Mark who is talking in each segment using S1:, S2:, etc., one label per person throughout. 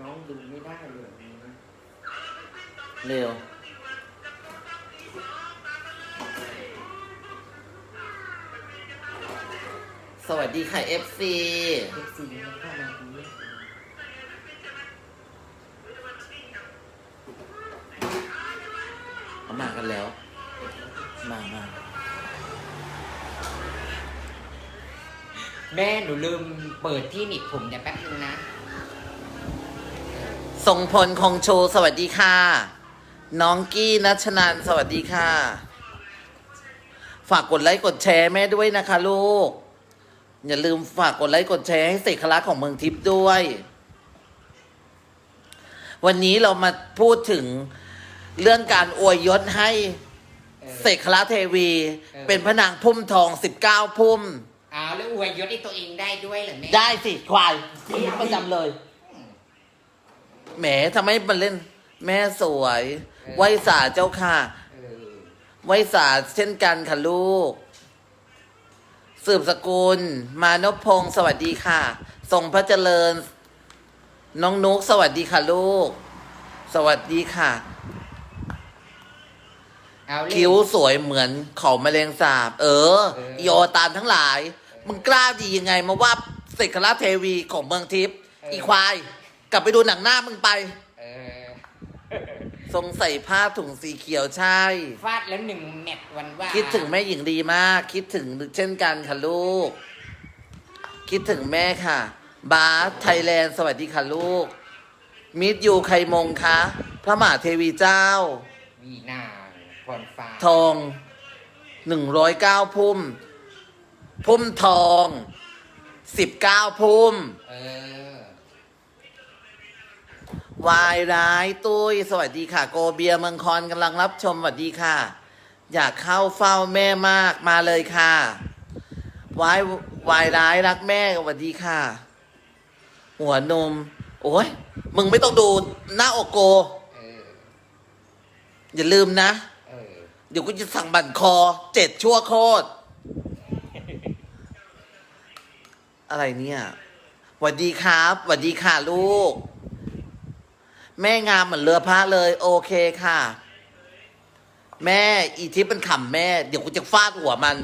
S1: น้องดูไม่ได้เลยนะ
S2: เร็ว สวัสดีค่ะ FC
S1: เอฟซีมันเข้ามาทีนี้
S2: เขามากันแล้ว มามา
S1: แม่หนูลืมเปิดที่หนีบผมเนี่ยแป๊บนึงนะ
S2: ทรงพลคงโชว์สวัสดีค่ะ น้องกี้นัชนันสวัสดีค่ะ ฝากกดไลค์กดแชร์แม่ด้วยนะคะลูก อย่าลืมฝากกดไลค์กดแชร์ให้เสกคลักษณ์ของเมืองทิพย์ด้วย วันนี้เรามาพูดถึงเรื่องการอวยยศให้
S1: เออ
S2: เสกคลักษณ์เทวี
S1: เออ
S2: เป็นพระนางพุ่มทองสิบเก้าพุ่ม
S1: อ้าวแล้วอวยยศให้ตัวเองได้ด้วยเหรอแม่
S2: ได้สิควายประจำเลย แหมทำไมมันเล่น แม่สวยไหวสาเจ้าค่ะ
S1: เออ
S2: ไหวสาเช่นกันค่ะลูก สืบสกุล มานพพงศ์สวัสดีค่ะ ทรงพระเจริญ น้องนุกสวัสดีค่ะลูก สวัสดีค่ะ
S1: เอาเลย
S2: คิ้วสวยเหมือนเขาแมลงสาบ เออ
S1: เออ
S2: อีโอตามทั้งหลาย มึงกล้าดียังไงมาว่าเสกคราเทวีของเมืองทิพย์อีควายก ลับไปดูหนังหน้ามึงไป
S1: เออ
S2: ทรงใส่ผ้าถุงสีเขียวใช่
S1: ฟาดแล้วหนึ่งแมตช์วันว่า
S2: คิดถึงแม่หญิงดีมาก คิดถึงเช่นกันค่ะลูก คิดถึงแม่ค่ะ บาสไทยแลนด์สวัสดีค่ะลูก มิดยูไคมงคะ พระมหาเทวีเจ้า
S1: วีนาพรฟ้า
S2: ทองหนึ่งร้อยเก้าพุ่ม พุ่มทองสิบเก้าพุ่ม
S1: เออ
S2: วายร้ายตุ้ยสวัสดีค่ะ โกเบียเมืองคอนกำลังรับชมสวัสดีค่ะ อยากเข้าเฝ้าแม่มากมาเลยค่ะวายวายร้ายรักแม่สวัสดีค่ะ หัวนม โอ้ยมึงไม่ต้องดูหน้าอกโก
S1: ออ
S2: ย่าลืมนะ
S1: เเดี๋
S2: ยวกูจะสั่งบั่นคอเจ็ดชั่วโคตร อะไรเนี่ยหวัสดีครับหวัสดีค่ะลูก แม่งามเหมือนเรือพระเลย โอเคค่ะ แม่อีทิพย์มันขำแม่ เดี๋ยวกูจะฟาดหัวมัน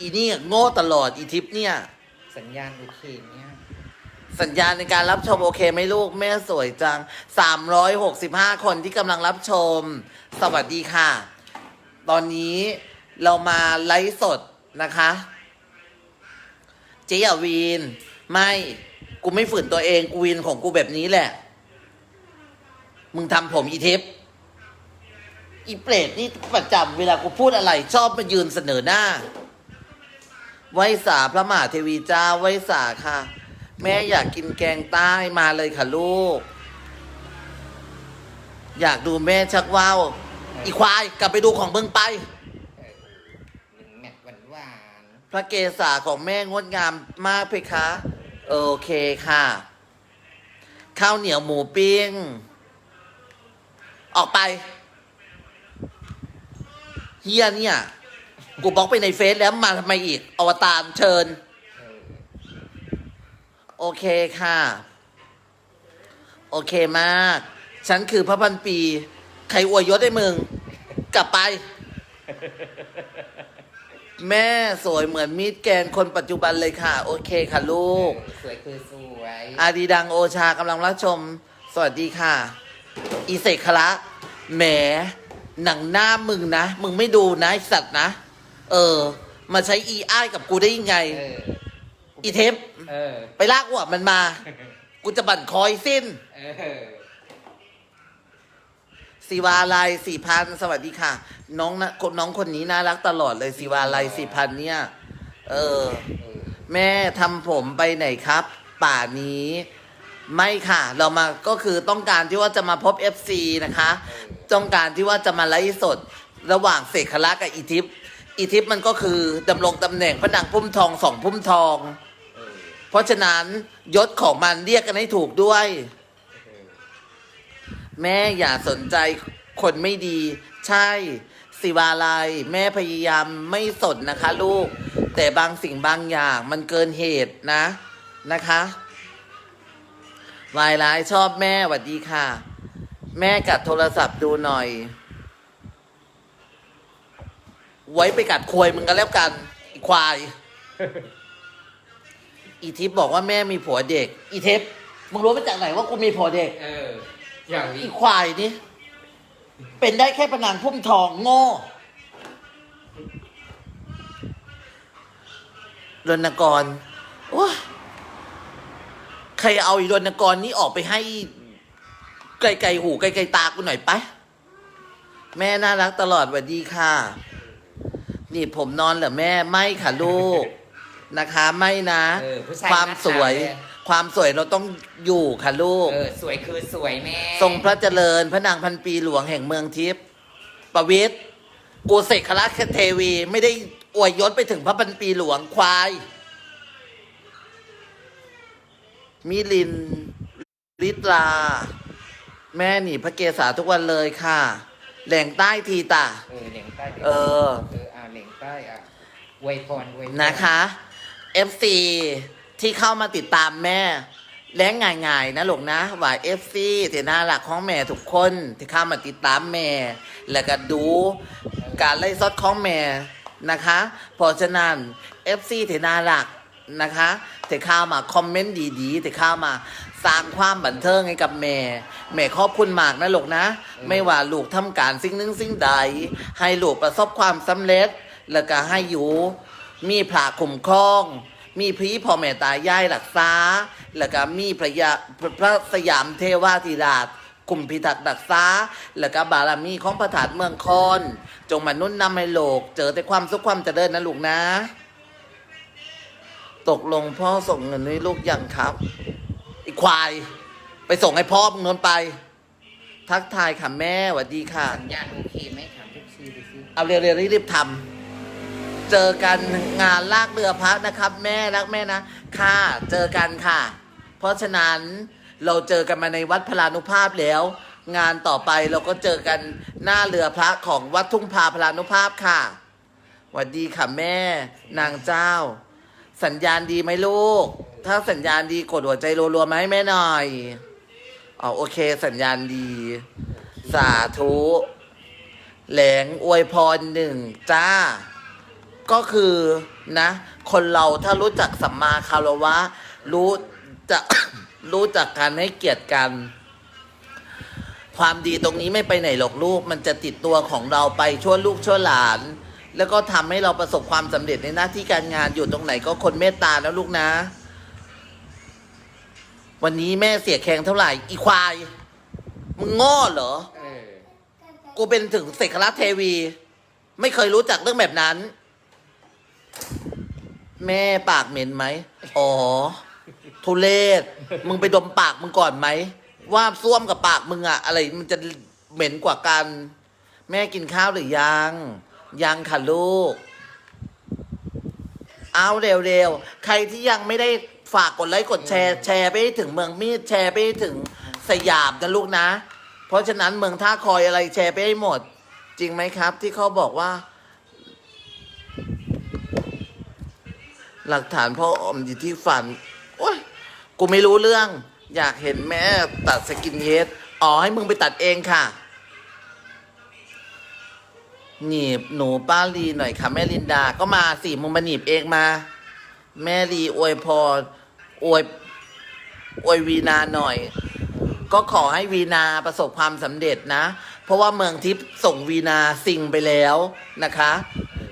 S2: อีนี่โง่ตลอดอีทิพย์เนี่ย
S1: สัญญาณโอเคเนี่ย
S2: สัญญาณในการรับชมโอเคไหมลูกแม่สวยจัง 365 คนที่กำลังรับชม สวัสดีค่ะ ตอนนี้เรามาไลฟ์สดนะคะเจ๊อย่าวีน ไม่ กูไม่ฝืนตัวเอง กูวีนของกูแบบนี้แหละ มึงทำผมอีทิพย์อีเปรตนี่ประจำเวลากูพูดอะไร ชอบมายืนเสนอหน้า ไว้สาพระมหาเทวีเจ้าไว้สาค่ะ แม่อยากกินแกงใต้มาเลยค่ะลูก อยากดูแม่ชักว่าวอีควายกลับไปดูของมึงไป
S1: เออหนึ่งแมตช์วันวาน
S2: พระเกศาของแม่งดงามมากเพคะ โอเคค่ะ ข้าวเหนียวหมูปิ้ง ออกไปเฮียเนี่ย กูบล็อกไปในเฟซแล้วมาทำไมอีก อวตารเชิญ
S1: เออ
S2: โอเคค่ะ โอเคมาก ฉันคือพระพันปี ใครอวยยศให้มึง กลับไป แม่สวยเหมือนมีดแกนคนปัจจุบันเลยค่ะ โอเคค่ะลูก
S1: เออสวยคือสวย
S2: อาดีดังโอชากำลังรับชม สวัสดีค่ะ อีเสกคละแหมหนังหน้ามึงนะ มึงไม่ดูนะไอสัตว์นะ เออ มาใช้อีอ้ายกับกูได้ยังไง
S1: เออ
S2: อีเทป
S1: เออ
S2: ไปลากหัวมันมา กูจะบั่นคอยสิ้น
S1: เออ
S2: ศิวาลัยสี่พันสวัสดีค่ะ น้องนะคนน้องคนนี้น่ารักตลอดเลยศิวาลัยสี่พันเนี่ย เออ
S1: เออ
S2: แม่ทำผมไปไหนครับ ป่านี้ ไม่ค่ะ เรามาก็คือต้องการที่ว่าจะมาพบ FC นะคะ ต้องการที่ว่าจะมาไลฟ์สด ระหว่างเสกคละกับอีทิพย์อีทิพย์มันก็คือดำรงตำแหน่งพระนางพุ่มทองสองพุ่มทอง
S1: เออ
S2: เพราะฉะนั้นยศของมันเรียกกันให้ถูกด้วย
S1: เออ
S2: แม่อย่าสนใจคนไม่ดี ใช่สิวาลัยแม่พยายามไม่สนนะคะ ลูก แต่บางสิ่งบางอย่างมันเกินเหตุนะนะคะ วายร้ายชอบแม่หวัดดีค่ะ แม่กัดโทรศัพท์ดูหน่อย ไว้ไปกัดควยมึงกันแล้วกันอีควาย อีทิพย์บอกว่าแม่มีผัวเด็ก อีทิพย์มึงรู้มาจากไหนว่ากูมีผัวเด็ก
S1: เออ อย่าง
S2: อี
S1: นี้
S2: ควายนี่เป็นได้แค่ประนางพุ่มทองโง่รณกรโอ้ยใครเอาอีรณกรนี้ออกไปให้ ไกลๆหูไกลๆตากูหน่อยไป แม่น่ารักตลอดหวัดดีค่ะ นี่ผมนอนเหรอแม่ไม่ค่ะลูกนะคะ ไม่นะ
S1: เออผู้ชาย
S2: ความสวย
S1: หน้าตาเนี่ย
S2: ความสวยเราต้องอยู่ค่ะลูก
S1: เออ สวยคือสวยแม่
S2: ทรงพระเจริญพระนางพันปีหลวงแห่งเมืองทิพย์ประวิตรกูเสกคราชเทวี ไม่ได้อวยยศไปถึงพระพันปีหลวงควาย มิลิน ลิตรา แม่หนีพระเกศาทุกวันเลยค่ะ แหล่งใต้ทีตา
S1: เออเหลียงใต้
S2: เออ
S1: เอออ่าเหลียงใต้อะอวยพรอวยพร
S2: นะคะ FC ที่เข้ามาติดตามแม่ และง่ายๆนะลูกนะ ว่า FC ที่น่ารักของแม่ทุกคน ที่เข้ามาติดตามแม่ แล้วก็ดูการไล่สดของแม่นะคะเพราะฉะนั้น FC ที่น่ารัก นะคะที่เข้ามาคอมเมนต์ดีๆที่เข้ามาสร้างความบันเทิงให้กับแม่ แม่ขอบคุณมากนะลูกนะ ไม่ว่าลูกทำการสิ่งหนึ่งสิ่งใด ให้ลูกประสบความสำเร็จ แล้วก็ให้อยู่ มีพระคุ้มครอง มีพีพ่อแม่ตายายรักษาแล้วก็มีพระยาพระสยามเทวาธิราชคุมพิทักษ์รักษาแล้วก็บารมีของพระถาตุเมืองคอน จงมานุ่นนำให้โลก เจอแต่ความสุขความเจริญนะลูกนะ ตกลงพ่อส่งเงินให้ลูกยังครับอีควาย ไปส่งให้พ่อมึงนนไป ทักทายค่ะแม่สวัสดีค่ะ
S1: สัญญาณโอเคไหมถามทุกซีดูซิ
S2: เอาเร็วๆรีบๆทำเจอกันงานลากเรือพระนะครับ แม่รักแม่นะ ค่ะ เจอกันค่ะ เพราะฉะนั้นเราเจอกันมาในวัดพลานุภาพแล้ว งานต่อไปเราก็เจอกันหน้าเรือพระของวัดทุ่งพาพลานุภาพค่ะหวัสดีค่ะแม่ นางเจ้า สัญญาณดีไหมลูก ถ้าสัญญาณดีกดหัวใจรัวๆไหมาให้แม่หน่อยอ๋อโอเค สัญญาณดี สาธุแหลงอวยพรหนึ่งจ้า ก็คือนะ คนเราถ้ารู้จักสัมมาคารวะ รู้จะรู้จักการให้เกียรติกัน ความดีตรงนี้ไม่ไปไหนหรอกลูก มันจะติดตัวของเราไปชั่วลูกชั่วหลาน แล้วก็ทำให้เราประสบความสำเร็จในหน้าที่การงานอยู่ตรงไหนก็คนเมตตานะลูกนะ วันนี้แม่เสียแขงเท่าไหร่ อีควาย มึงโง่เหรอ
S1: เออ
S2: กูเป็นถึงเสกราชเทวี ไม่เคยรู้จักเรื่องแบบนั้น แม่ปากเหม็นไหม อ๋อ ทุเลศ มึงไปดมปากมึงก่อนไหม ว่าส้วมกับปากมึงอะอะไรมันจะเหม็นกว่ากัน แม่กินข้าวหรือยัง ยังค่ะลูก เอาเร็วๆ ใครที่ยังไม่ได้ฝากกดไลค์กดแชร์ แชร์ไปให้ถึงเมืองมีดแชร์ไปให้ถึงสยามนะลูกนะ เพราะฉะนั้นเมืองท่าคอยอะไรแชร์ไปให้หมด จริงไหมครับ ที่เขาบอกว่า หลักฐานพ่ออมอยู่ที่ฝันโอ้ยกูไม่รู้เรื่อง อยากเห็นแม่ตัดสกินเฮดอ๋อให้มึงไปตัดเองค่ะ หนีบหนูป้าลีหน่อยค่ะแม่ลินดา ก็มาสิมึงมาหนีบเองมา แม่ลีอวยพรอวยอวยวีนาหน่อย ก็ขอให้วีนาประสบความสำเร็จนะ เพราะว่าเมืองทิพย์ส่งวีนาซิงไปแล้วนะคะ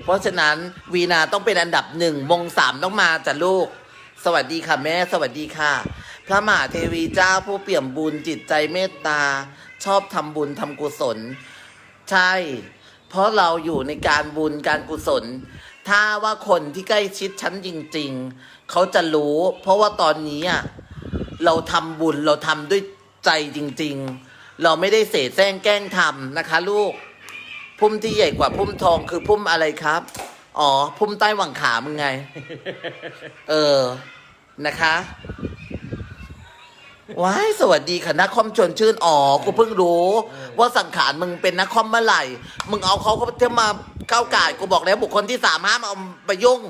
S2: เพราะฉะนั้นวีนาต้องเป็นอันดับหนึ่งวงสามต้องมาจ้ะลูก สวัสดีค่ะแม่สวัสดีค่ะ พระมหาเทวีเจ้าผู้เปี่ยมบุญจิตใจเมตตา ชอบทำบุญทำกุศล ใช่ เพราะเราอยู่ในการบุญการกุศล ถ้าว่าคนที่ใกล้ชิดฉันจริง ๆ เขาจะรู้ เพราะว่าตอนนี้อะเราทำบุญเราทำด้วยใจจริง ๆ เราไม่ได้เสแสร้งแกล้งทำนะคะ ลูก พุ่มที่ใหญ่กว่าพุ่มทองคือพุ่มอะไรครับ อ๋อ พุ่มใต้หวังขามึงไง เออ นะคะ ว้ายสวัสดีค่ะนักคอมชวนชื่นอ๋อกูเพิ่งรู้ ว่าสังขารมึงเป็นนักคอมเมื่อไหร่ มึงเอาเขาเขาเที่ยวมาก้าวไก่ายกูบอกแล้วบุคคลที่สามห้ามเอาไปยุ่ง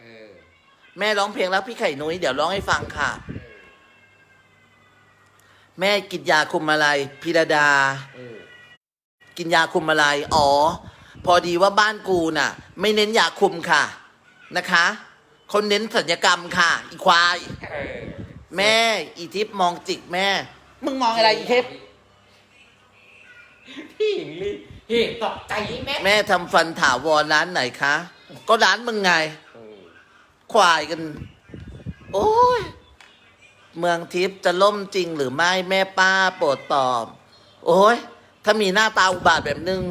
S1: เออ
S2: แม่ร้องเพลงแล้วพี่ไข่นุ้ยเดี๋ยวร้องให้ฟังค่ะ
S1: เออ
S2: แม่กินยาคุมอะไรพิรดา
S1: เออ
S2: กินยาคุมอะไร อ๋อ พอดีว่าบ้านกูน่ะ ไม่เน้นยาคุมค่ะ นะคะเขาเน้นสัญญกรรมค่ะ อีควาย
S1: เออ
S2: แม่ อีทิพย์มองจิกแม่ มึงมองอะไรอีทิพย์
S1: พี่หญิงลีเห็นตกใจแม่
S2: แม่ทำฟันถาวรร้านไหนคะ ก็ร้านมึงไง
S1: เออ
S2: ควายกัน โอ้ย เมืองทิพย์จะล่มจริงหรือไม่แม่ป้าโปรดตอบ โอ้ย ถ้ามีหน้าตาอุบาทแบบนึง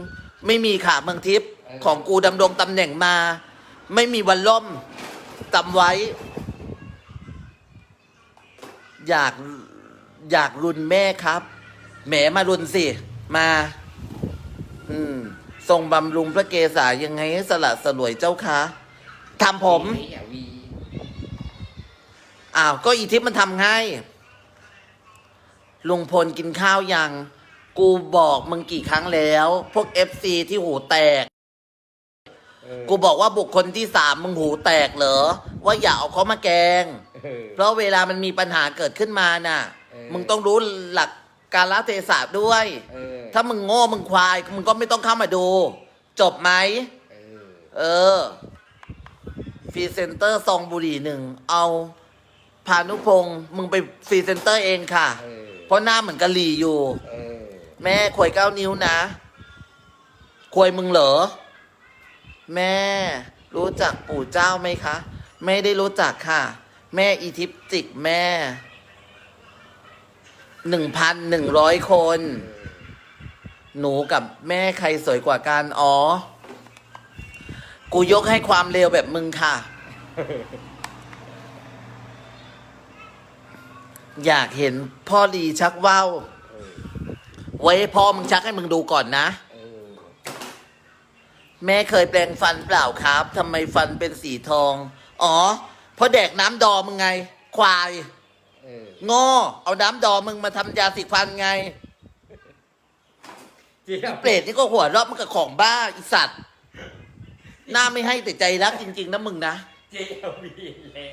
S2: ไม่มีค่ะเมืองทิพย์ของกูดำรงตำแหน่งมา ไม่มีวันล่มจำไว้ อยากอยากรุนแม่ครับ แหมมารุนสิ มา อืม ทรงบำรุงพระเกศายังไงให้สละสลวยเจ้าคะทำผม
S1: อย่าวี
S2: อ้าว ก็อีทิพย์มันทำให้ลุงพลกินข้าวยัง กูบอกมึงกี่ครั้งแล้ว พวกเอฟซีที่หูแตก กูบอกว่าบุคคลที่สามมึงหูแตกเหรอ ว่าอย่าเอาเขามาแกง
S1: เออ
S2: เพราะเวลามันมีปัญหาเกิดขึ้นมาน่ะ
S1: เออ
S2: มึงต้องรู้หลักการละเทศะด้วย
S1: เออ
S2: ถ้ามึงโง่มึงควาย มึงก็ไม่ต้องเข้ามาดู จบไหม
S1: เออ
S2: เออฟรีเซนเตอร์ซองบุหรี่หนึ่ง เอาพานุพงศ์มึงไปฟรีเซนเตอร์เองค่ะ
S1: เออ
S2: เพราะหน้าเหมือนกะหรี่อยู่
S1: เออ
S2: แม่ควยเก้านิ้วนะควยมึงเหรอ แม่รู้จักปู่เจ้าไหมคะ ไม่ได้รู้จักค่ะ แม่อีทิปจิกแม่หนึ่งพันหนึ่งร้อยคน หนูกับแม่ใครสวยกว่ากันอ๋อ กูยกให้ความเร็วแบบมึงค่ะ อยากเห็นพ่อลีชักว่าวไว้ให้พ่อมึงชักให้มึงดูก่อนนะ แม่เคยแปลงฟันเปล่าครับทำไมฟันเป็นสีทอง อ๋อ เพราะแดกน้ำดอมึงไง ควาย
S1: เออ
S2: โง่เอาน้ำดอมึงมาทำยาสีฟันไง
S1: เจี๊ยบ
S2: เปรตนี่ก็หัวเราะมันกับของบ้าอีสัตว์หน้าไม่ให้แต่ใจรักจริง ๆนะมึงนะ
S1: เจี๊ยบวีเลย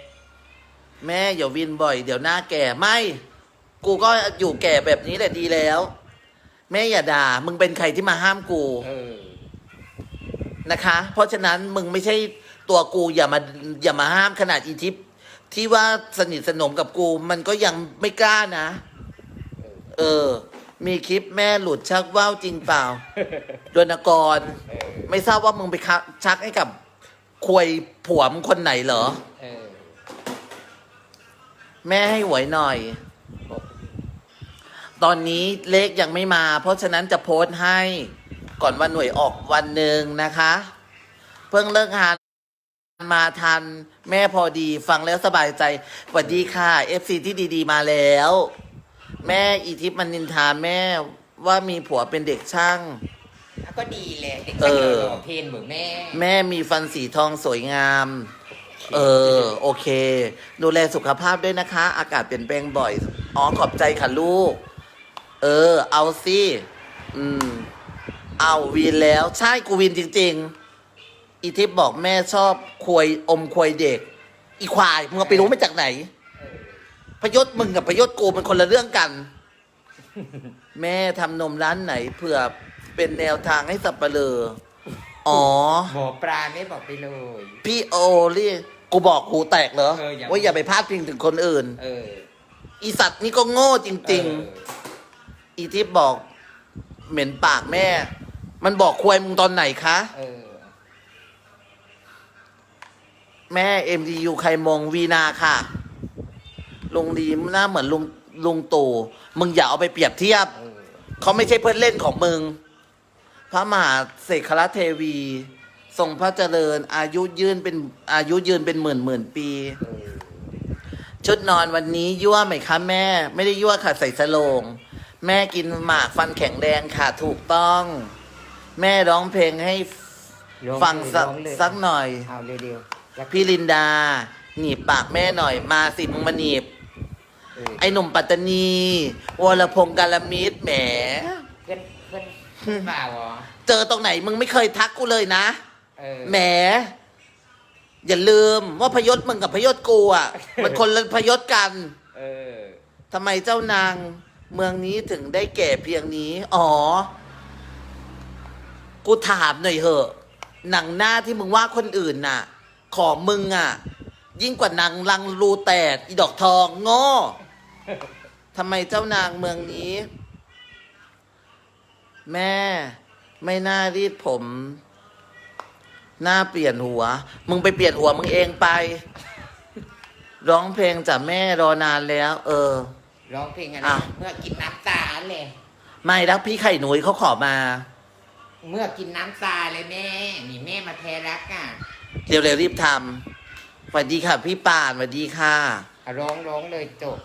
S2: แม่อย่าวินบ่อย เดี๋ยวหน้าแก่ไม่ กูก็อยู่แก่แบบนี้แหละดีแล้ว แม่อย่าด่า มึงเป็นใครที่มาห้ามกู
S1: เออ
S2: นะคะ เพราะฉะนั้นมึงไม่ใช่ ตัวกูอย่ามาอย่ามาห้ามขนาดอีทิปที่ว่าสนิทสนมกับกู มันก็ยังไม่กล้านะ เออ มีคลิปแม่หลุดชักว่าวจริงเปล่าดวนกร
S1: เออ
S2: ไม่ทราบว่ามึงไปคะชักให้กับควยผัวมงคนไหนเหรอ
S1: เออ
S2: แม่ให้หวยหน่อย ตอนนี้เลขยังไม่มา เพราะฉะนั้นจะโพสต์ให้ ก่อนวันหน่วยออกวันหนึ่งนะคะ เพิ่งเลิกงาน มาทันแม่พอดีฟังแล้วสบายใจสวัสดีค่ะ FC ที่ดี ๆ มาแล้ว แม่อีทิพย์มันนินทาแม่ว่ามีผัวเป็นเด็กช่าง
S1: อะก็ดีแหละเด็ก
S2: เอ
S1: ชาย
S2: อ
S1: หล่อเพนเหมือนแม่
S2: แม่มีฟันสีทองสวยงาม เออ โอเค ดูแลสุขภาพด้วยนะคะ อากาศเปลี่ยนแปลงบ่อยอ๋อขอบใจค่ะลูก เออ เอาสิอืม เอาวินแล้วใช่กูวินจริง ๆ อีทิพย์บอกแม่ชอบควยอมควยเด็ก อีควายมึงเอาไปรู้มาจากไหน
S1: เออ
S2: พยศมึงกับพยศกูเป็นคนละเรื่องกัน แม่ทำนมร้านไหนเผื่อเป็นแนวทางให้สับปะเลออ๋อ
S1: หมอปลาไม่บอกไปเลย
S2: พี่โอลี่กูบอกหูแตกเหรอ
S1: เอออย่า
S2: ว่าอย่าไปพาดพิงถึงคนอื่น
S1: เออ
S2: อีสัตว์นี่ก็โง่จริง
S1: เออ
S2: ๆอีทิพย์บอกเหม็นปากแม่ มันบอกควายมึงตอนไหนคะ
S1: เออ
S2: แม่ MDU ใครมองวีนาค่ะ ลุงดีหน้าเหมือนลุงลุงตู่มึงอย่าเอาไปเปรียบเทียบ
S1: เขา
S2: ไม่ใช่เพื่อนเล่นของมึง พระมหาเสกครเทวี ทรงพระเจริญ อายุยืนเป็นอายุยืนเป็นหมื่นหมื่นปี ชุดนอนวันนี้ยั่วไหมคะแม่ ไม่ได้ยั่วค่ะใส่สโลง แม่กินหมากฟันแข็งแรงค่ะถูกต้อง แม่ร้องเพลงให้ฟังสักสักหน่อย
S1: เอาเร็วๆแล้ว
S2: พี่ลินดา หนีบปากแม่หน่อยมาสิมึงมาหนีบ
S1: เออ
S2: ไอ้หนุ่มปัตตานีวรพงษ์กาลมิตรแหม
S1: เพื่อนเพื่อนเพื่อนเปล่าเหรอ
S2: เจอตรงไหนมึงไม่เคยทักกูเลยนะ
S1: เออ
S2: แหม อย่าลืมว่าพยศมึงกับพยศกูอะ มันคนละพยศกัน
S1: เออ
S2: ทำไมเจ้านางเมืองนี้ถึงได้แก่เพียงนี้ อ๋อ กูถามหน่อยเหอะ หนังหน้าที่มึงว่าคนอื่นน่ะ ของมึงอะ ยิ่งกว่าหนังลังรูแตกอีดอกทองโง่ทำไมเจ้านางเมืองนี้ แม่ไม่น่ารีดผม หน้าเปลี่ยนหัว มึงไปเปลี่ยนหัวมึงเองไป ร้องเพลงจากแม่รอนานแล้ว เออ
S1: ร้องเพลงอะไร
S2: อ้าว
S1: เมื่อกินน้ำตาเลย
S2: ไม่รักพี่ไข่หนุยเขาขอมา
S1: เมื่อกินน้ำตาเลยแม่ นี่แม่มาแทรักอะ
S2: เร็วๆรีบทำสวัสดีค่ะ พี่ป่านสวัสดีค่ะ
S1: อะร้องร้องเลยจบ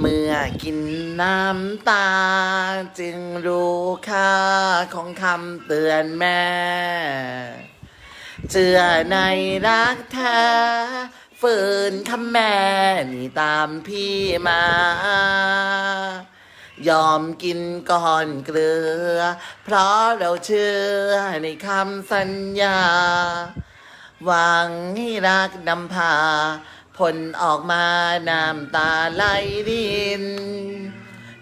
S2: เมื่อกินน้ำตา จึงรู้ค่าของคำเตือนแม่ เชื่อในรักแท้ฝืนคำแม่นี่ตามพี่มา ยอมกินก่อนเกลือ เพราะเราเชื่อในคำสัญญา หวังให้รักนำพา ผลออกมาน้ำตาไหลริน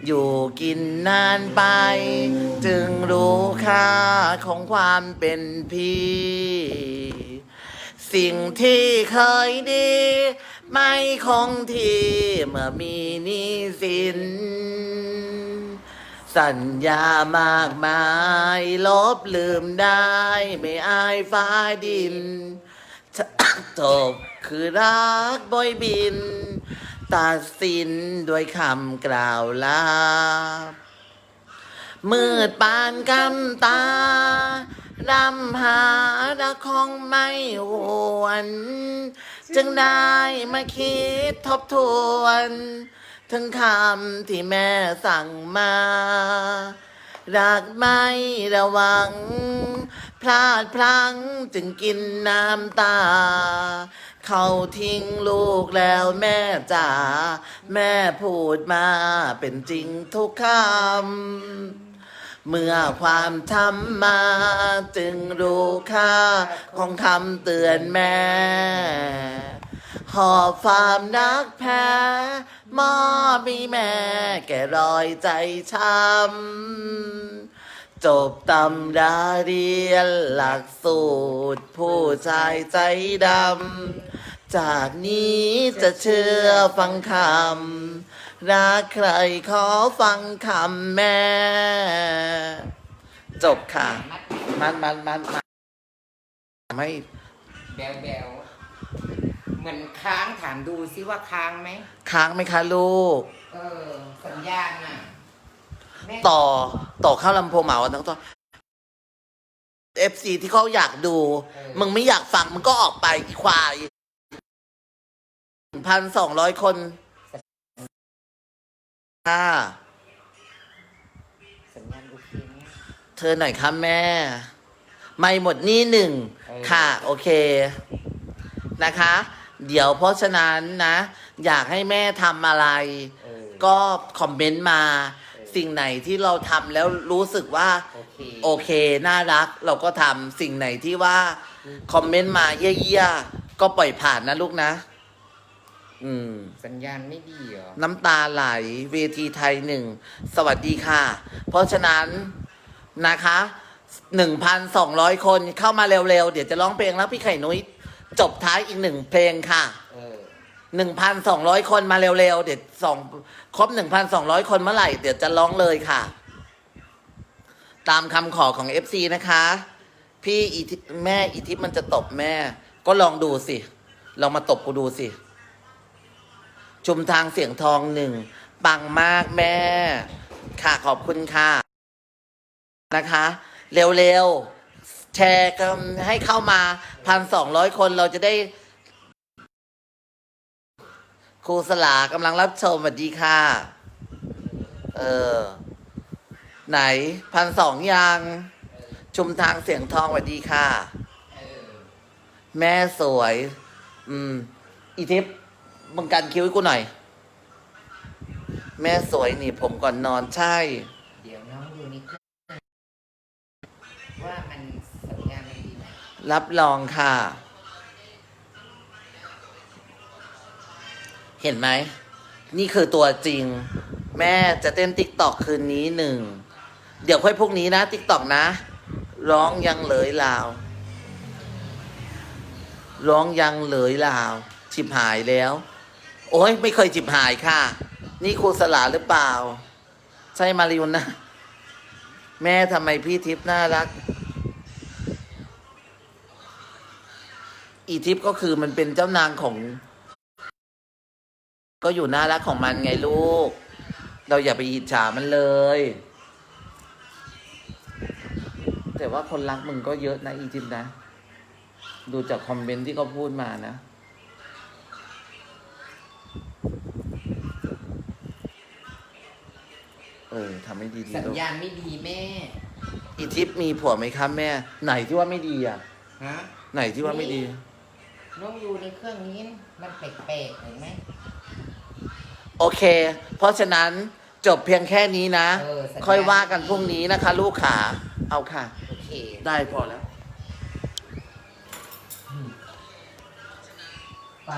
S2: อยู่กินนานไป จึงรู้ค่าของความเป็นพี่ สิ่งที่เคยดี ไม่คงที่เมื่อมีนี้สิน สัญญามากมาย ลบลืมได้ ไม่อายฟ้าดิน จบคือรักบอยบิน ตัดสินด้วยคำกล่าวลา มืดปานกำตารำหารักคงไม่หวน จึงได้มาคิดทบทวน ถึงคำที่แม่สั่งมา รักไม่ระวัง พลาดพลั้งจึงกินน้ำตา เขาทิ้งลูกแล้วแม่จ๋าแม่พูดมาเป็นจริงทุกคำเมื่อความทำมาจึงรู้ค่าของคำเตือนแม่ หอบความรักแพ้มอบให้แม่แก่รอยใจช้ำ จบตำราเรียนหลักสูตร ผู้ชายใจดำ จากนี้จะเชื่อฟังคำรักใครขอฟังคำแม่ จบค่ะ มันมันมันมันไม่
S1: แบวแบวเหมือนค้างถามดูซิว่าค้างไหม
S2: ค้างไหมคะลูก
S1: เออ สัญญาณอะแม่
S2: ต่อ ต่อเข้าลำโพงเหมาทั้งตัวเอฟซีที่เขาอยากดู มึงไม่อยากฟังมึงก็ออกไปอีควายพันสองร้อยคนค่ะ
S1: สัญญาณโอเคไหม
S2: เธอหน่อยค่ะแม่ ไม่หมดหนี่หนึ่ง
S1: เออ
S2: ค่ะ โอเคนะคะ เดี๋ยวเพราะฉะนั้นนะ อยากให้แม่ทำอะไร
S1: เออ
S2: ก็คอมเมนต์มา สิ่งไหนที่เราทำแล้วรู้สึกว่า
S1: โอเค
S2: โอเคน่ารัก เราก็ทำสิ่งไหนที่ว่า คอมเมนต์มาเยี่ยๆก็ปล่อยผ่านนะลูกนะ อืม
S1: สัญญาณไม่ดีเหรอ
S2: น้ำตาไหลเวทีไทยหนึ่ง สวัสดีค่ะ เพราะฉะนั้นนะคะหนึ่งพันสองร้อยคนเข้ามาเร็วๆ เดี๋ยวจะร้องเพลงแล้วพี่ไข่นุ้ยจบท้ายอีกหนึ่งเพลงค่ะ
S1: เออ
S2: หนึ่งพันสองร้อยคนมาเร็วๆ เดี๋ยวสองครบหนึ่งพันสองร้อยคนเมื่อไหร่ เดี๋ยวจะร้องเลยค่ะ ตามคำขอของเอฟซีนะคะ พี่อีทิแม่อีทิมันจะตบแม่ ก็ลองดูสิ ลองมาตบกูดูสิ ชุมทางเสียงทองหนึ่ง ปังมากแม่ ค่ะขอบคุณค่ะ นะคะ เร็วๆ แชร์กันให้เข้ามาพันสองร้อยคนเราจะได้ รูสลากำลังรับชมสวัสดีค่ะ เออ ไหนพันสองยังชุมทางเสียงทองสวัสดีค่ะ
S1: เออ
S2: แม่สวย อืม อีทิพย์มึงกันคิ้วให้กูหน่อย แม่สวยหนี่ผมก่อนนอนใช่
S1: เดี๋ยวน้องดูนิดนึงว่ามันสัญญาณไม่ดีไหม
S2: รับรองค่ะ เห็นไหม นี่คือตัวจริง แม่จะเต้นติ๊กตอกคืนนี้หนึ่ง เดี๋ยวค่อยพรุ่งนี้นะติ๊กตอกนะ ร้องยังเหลยลาว ร้องยังเหลยลาวฉิบหายแล้ว โอ้ยไม่เคยฉิบหายค่ะ นี่ครูสลาหรือเปล่า ใช่มาริวนะแม่ทำไมพี่ทิพย์น่ารัก อีทิพย์ก็คือมันเป็นเจ้านางของ ก็อยู่น่ารักของมันไงลูก เราอย่าไปอิจฉามันเลย แต่ว่าคนรักมึงก็เยอะนะอีทิพย์นะ ดูจากคอมเมนต์ที่เขาพูดมานะ เออทำให้ดีๆ
S1: สัญ
S2: ลูก
S1: ญาณไม่ดีแม่
S2: อีทิพย์มีผัวไหมครับแม่ ไหนที่ว่าไม่ดีอะ
S1: ฮะ
S2: ไหนที่ว่าไม่ดี
S1: น้องอยู่ในเครื่องนี้ มันแปลกๆเห็นไหม
S2: โอเค เพราะฉะนั้นจบเพียงแค่นี้นะ
S1: เออสัญญาณ
S2: ค่อยว่ากันพรุ่งนี้นะคะ ลูกขาเอาค่ะ
S1: โอเค
S2: ได้พอแล้ว
S1: ไป